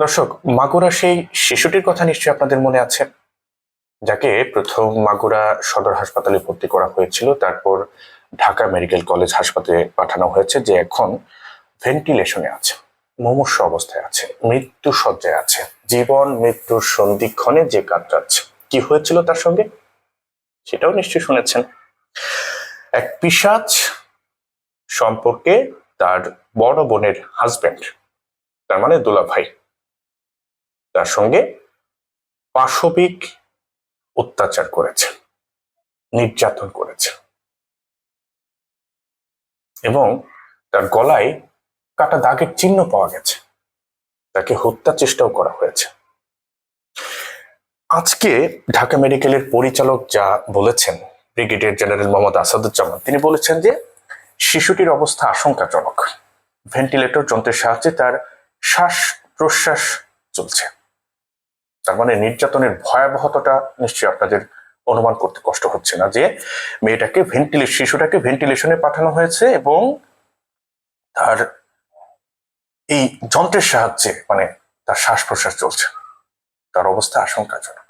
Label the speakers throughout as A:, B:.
A: দর্শক, মাগুরা সেই শিশুটির কথা নিশ্চয়ই আপনাদের মনে আছে, যাকে প্রথম মাগুরা সদর হাসপাতালে ভর্তি করা হয়েছিল। তারপর ঢাকা মেডিকেল কলেজ হাসপাতালে পাঠানো হয়েছে যে এখন ভেন্টিলেশনে আছে, মুমূর্ষ অবস্থায় আছে, মৃত্যু সজ্জায় আছে, জীবন মৃত্যুর সন্ধিক্ষণে যে কাতরাচ্ছে। কি হয়েছিল তার সঙ্গে? সেটাও নিশ্চয়ই শুনেছেন। এক পিসাচ সম্পর্কে তার বড় বোনের হাজবেন্ড তার মানে দুলা ভাই তার সঙ্গে পাশবিক অত্যাচার করেছে, নির্যাতন করেছে এবং তার গলায় কাটা দাগের চিহ্ন পাওয়া গেছে। তাকে হত্যা চেষ্টাও করা হয়েছে। আজকে ঢাকা মেডিকেলের পরিচালক যা বলেছেন, ব্রিগেডিয়ার জেনারেল মোহাম্মদ আসাদুজ্জামান, তিনি বলেছেন যে শিশুটির অবস্থা আশঙ্কাজনক। ভেন্টিলেটর যন্ত্রের সাহায্যে তার শ্বাস প্রশ্বাস চলছে। তার মানে নির্যাতনের ভয়াবহতাটা নিশ্চয়ই আপনাদের অনুমান করতে কষ্ট হচ্ছে না যে মেয়েটাকে ভেন্টিলে শিশুটাকে ভেন্টিলেশনে পাঠানো হয়েছে এবং তার এই যন্ত্রের সাহায্যে মানে তার শ্বাস প্রশ্বাস চলছে। তার অবস্থা আশঙ্কাজনক।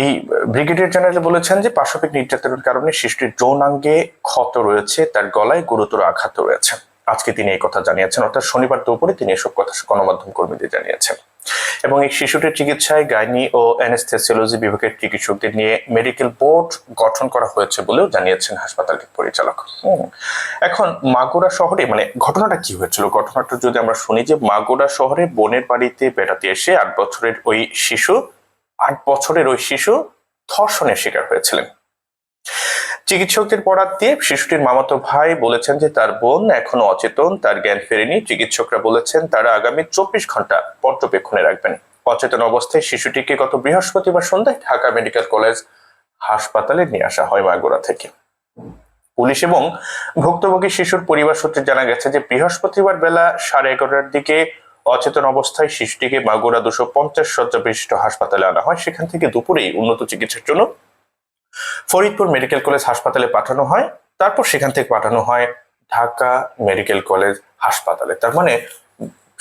A: এই ব্রিগেডিয়ার জেনারেল বলেছেন যে পাশবিক নির্যাতনের কারণে শিশুটির যৌনাঙ্গে ক্ষত রয়েছে, তার গলায় গুরুতর আঘাত রয়েছে। আজকে তিনি এই কথা জানিয়েছেন, অর্থাৎ শনিবার দুপুরে তিনি এসব কথা গণমাধ্যম কর্মীদের জানিয়েছেন। এবং এই শিশুটির চিকিৎসায় গাইনি ও অ্যানেস্থেসিওলজি বিভাগের চিকিৎসকদের নিয়ে মেডিকেল বোর্ড গঠন করা হয়েছে বলেও জানিয়েছেন হাসপাতালটির পরিচালক। এখন মাগুরা শহরে মানে ঘটনাটা কি হয়েছিল? ঘটনাটা যদি আমরা শুনি যে মাগুরা শহরে বোনের বাড়িতে বেড়াতে এসে আট বছরের ওই শিশু, আট বছরের ওই শিশু ধর্ষণের শিকার হয়েছিলেন। চিকিৎসকদের বরাত দিয়ে শিশুটির মামাতো ভাই বলেছেন যে তার বোন এখনও অচেতন, তার জ্ঞান ফেরেনি। চিকিৎসকরা বলেছেন তারা আগামী চব্বিশ ঘণ্টা পর্যবেক্ষণে রাখবেন। অচেতন অবস্থায় শিশুটিকে গত বৃহস্পতিবার সন্ধ্যায় ঢাকা মেডিকেল কলেজ হাসপাতালে নিয়ে আসা হয় মাগুরা থেকে। পুলিশ এবং ভুক্তভোগী শিশুর পরিবার সূত্রে জানা গেছে যে বৃহস্পতিবার বেলা সাড়ে এগারোটার দিকে অচেতন অবস্থায় শিশুটিকে মাগুরা দুশো পঞ্চাশ শয্যা বিশিষ্ট হাসপাতালে আনা হয়। সেখান থেকে দুপুরেই উন্নত চিকিৎসার জন্য ফরিদপুর মেডিকেল কলেজ হাসপাতালে পাঠানো হয়, তারপর সেখান থেকে পাঠানো হয় ঢাকা মেডিকেল কলেজ হাসপাতালে। তার মানে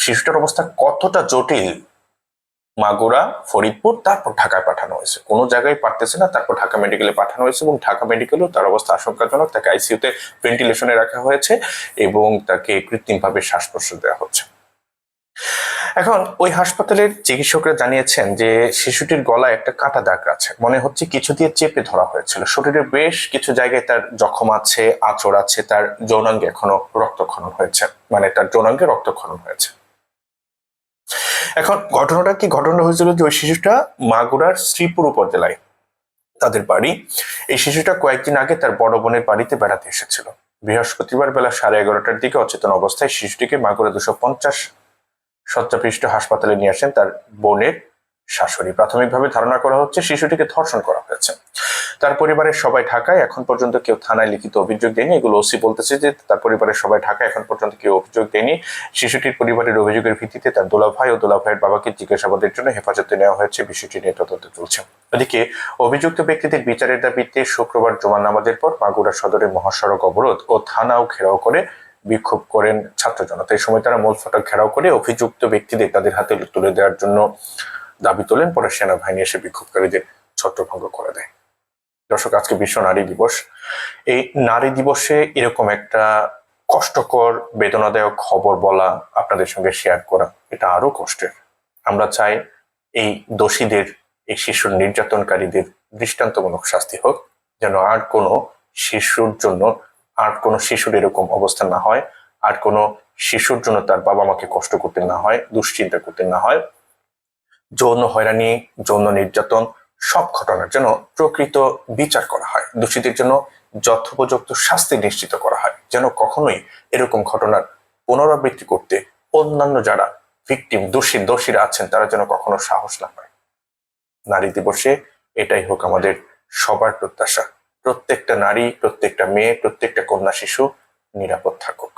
A: শিশুটার অবস্থা কতটা জটিল? মাগুরা, ফরিদপুর, তারপর ঢাকায় পাঠানো হয়েছে। কোনো জায়গায় পারতেছে না, তারপর ঢাকা মেডিকেলে পাঠানো হয়েছে এবং ঢাকা মেডিকেলেও তার অবস্থা আশঙ্কাজনক। তাকে আইসিইউতে ভেন্টিলেশনে রাখা হয়েছে এবং তাকে কৃত্রিমভাবে শ্বাস দেওয়া হচ্ছে। এখন ওই হাসপাতালের চিকিৎসকরা জানিয়েছেন যে শিশুটির গলায় একটা কাটা দাগ আছে। মনে হচ্ছে কিছু দিয়ে চেপে ধরা হয়েছিল। শরীরের বেশ কিছু জায়গায় তার জখম আছে, আঁচড় আছে, তার যৌনাঙ্গে এখনও রক্তক্ষরণ হয়েছে। মানে তার যৌনাঙ্গে রক্তক্ষরণ হয়েছে। এখন ঘটনাটা কি ঘটনা হয়েছিল যে ওই শিশুটা মাগুরার শ্রীপুর উপজেলায় তাদের বাড়ি। এই শিশুটা কয়েকদিন আগে তার বড় বোনের বাড়িতে বেড়াতে এসেছিল। বৃহস্পতিবার বেলা সাড়ে এগারোটার দিকে অচেতন অবস্থায় শিশুটিকে মাগুরা দুশো পঞ্চাশ শয্যাপৃষ্ট হাসপাতালে নিয়ে আসেন তার বোনের শাশুড়ি। প্রাথমিকভাবে ধারণা করা হচ্ছে শিশুটিকে ধর্ষণ করা হয়েছে। তার পরিবারের সবাই ঢাকায়, এখন পর্যন্ত কেউ থানায় লিখিত অভিযোগ দেয়নি। এগুলো ওসি বলতেছে যে তার পরিবারের সবাই ঢাকায়, এখন পর্যন্ত কেউ অভিযোগ দেয়নি। শিশুটির পরিবারের অভিযোগের ভিত্তিতে তার দোলা ভাই ও দোলা ভাইয়ের বাবাকে জিজ্ঞাসাবাদের জন্য হেফাজতে নেওয়া হয়েছে। বিষয়টি নিয়ে তদন্ত চলছে। ওদিকে অভিযুক্ত ব্যক্তিদের বিচারের দাবিতে শুক্রবার জমা নামাজের পর মাগুরা সদরে মহাসড়ক অবরোধ ও থানাও ঘেরাও করে বিক্ষোভ করেন ছাত্র জনতা। এই সময় তারা মূল ফটক ঘেরাও করে অভিযুক্ত ব্যক্তিদের তাদের হাতে তুলে দেওয়ার জন্য দাবি তোলেন। পরে সেনাবাহিনী এসে বিক্ষোভকারীদের ছত্রভঙ্গ করে দেয়। দর্শক, আজকে বিশ্ব নারী দিবস। এই নারী দিবসে এরকম একটা কষ্টকর, বেদনাদায়ক খবর বলা আপনাদের সঙ্গে শেয়ার করা, এটা আরও কষ্টের। আমরা চাই এই দোষীদের, এই শিশুর নির্যাতনকারীদের দৃষ্টান্তমূলক শাস্তি হোক, যেন আর কোনো শিশুর জন্য আর কোনো শিশুর এরকম অবস্থা না হয়, আর কোনো শিশুর জন্য তার বাবা মাকে কষ্ট করতে না হয়, দুশ্চিন্তা করতে না হয়, যৌন হয়রানি, যৌন নির্যাতন, সব ঘটনার জন্য প্রকৃত বিচার করা হয়। দোষীদের জন্য যথোপযুক্ত শাস্তি নিশ্চিত করা হয়, যেন কখনোই এরকম ঘটনার পুনরাবৃত্তি করতে অন্যান্য যারা ভিকটিম দোষী, দোষীরা আছেন, তারা যেন কখনো সাহস না পায়। নারী দিবসে এটাই হোক আমাদের সবার প্রত্যাশা। প্রত্যেকটা নারী প্রত্যেকটা মেয়ে প্রত্যেকটা কন্যা শিশু নিরাপদ থাকুক।